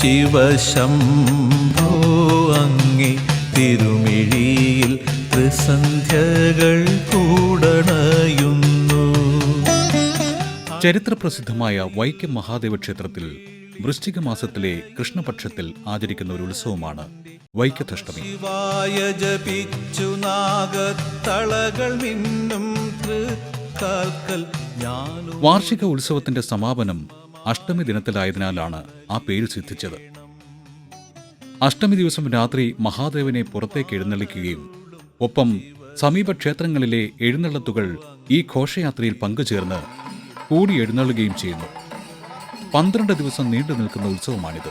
ശിവശംഭോ അങ്ങി തിരുമിഴിയിൽ ത്രിസന്ധ്യകൾ കൂടണയുന്നു. ചരിത്രപ്രസിദ്ധമായ വൈക്കം മഹാദേവ ക്ഷേത്രത്തിൽ വൃശ്ചിക മാസത്തിലെ കൃഷ്ണപക്ഷത്തിൽ ആചരിക്കുന്ന ഒരു ഉത്സവമാണ് വൈക്കത്തഷ്ടമി ശിവായ ജപിച്ചു നാഗത്തളകൾ മിന്നും വാർഷിക ഉത്സവത്തിന്റെ സമാപനം അഷ്ടമി ദിനത്തിലായതിനാലാണ് ആ പേര് സിദ്ധിച്ചത്. അഷ്ടമി ദിവസം രാത്രി മഹാദേവനെ പുറത്തേക്ക് എഴുന്നള്ളിക്കുകയും ഒപ്പം സമീപ ക്ഷേത്രങ്ങളിലെ എഴുന്നള്ളത്തുകൾ ഈ ഘോഷയാത്രയിൽ പങ്കുചേർന്ന് കൂടി എഴുന്നള്ളുകയും ചെയ്യുന്നു. പന്ത്രണ്ട് ദിവസം നീണ്ടു നിൽക്കുന്ന ഉത്സവമാണിത്.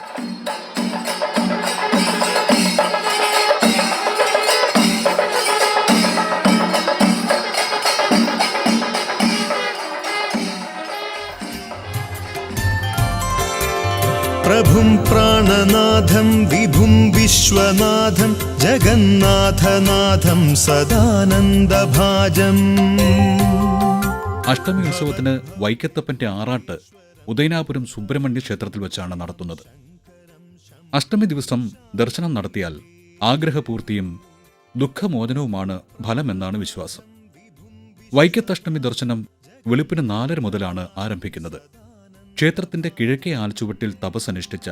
പ്രഭും പ്രാണനാഥം വിഭും വിശ്വനാഥം ജഗന്നാഥനാഥം സദാനന്ദഭാജം. അഷ്ടമി ഉത്സവത്തിന് വൈക്കത്തപ്പന്റെ ആറാട്ട് ഉദയനാപുരം സുബ്രഹ്മണ്യ ക്ഷേത്രത്തിൽ വെച്ചാണ് നടത്തുന്നത്. അഷ്ടമി ദിവസം ദർശനം നടത്തിയാൽ ആഗ്രഹപൂർത്തിയും ദുഃഖമോചനവുമാണ് ഫലമെന്നാണ് വിശ്വാസം. വൈക്കത്തഷ്ടമി ദർശനം വെളുപ്പിന് നാലര മുതലാണ് ആരംഭിക്കുന്നത്. ക്ഷേത്രത്തിന്റെ കിഴക്കേ ആൽച്ചുവട്ടിൽ തപസനുഷ്ഠിച്ച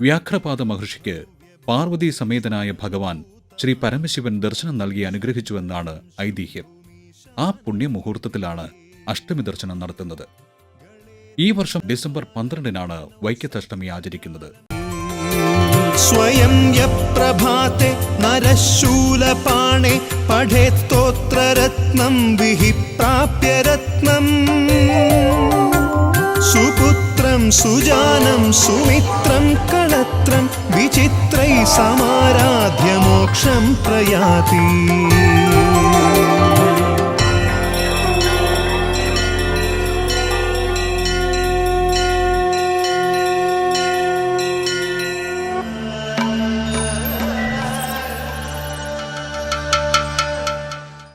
വ്യാഘ്രപാദ മഹർഷിക്ക് പാർവതി സമേതനായ ഭഗവാൻ ശ്രീ പരമശിവൻ ദർശനം നൽകി അനുഗ്രഹിച്ചുവെന്നാണ് ഐതിഹ്യം. ആ പുണ്യമുഹൂർത്തത്തിലാണ് അഷ്ടമി ദർശനം നടത്തുന്നത്. ഈ വർഷം ഡിസംബർ പന്ത്രണ്ടിനാണ് വൈക്കത്തഷ്ടമി ആചരിക്കുന്നത്. സ്വയം യപ്രഭാത്തെ നരശൂലപാണേ പഠേ സ്തോത്രരത്നം വിഹി പ്രാപ്യരത്നം സുജാനം സുമിത്രം കളത്രം വിചിത്രൈ സമാരാധ്യ മോക്ഷം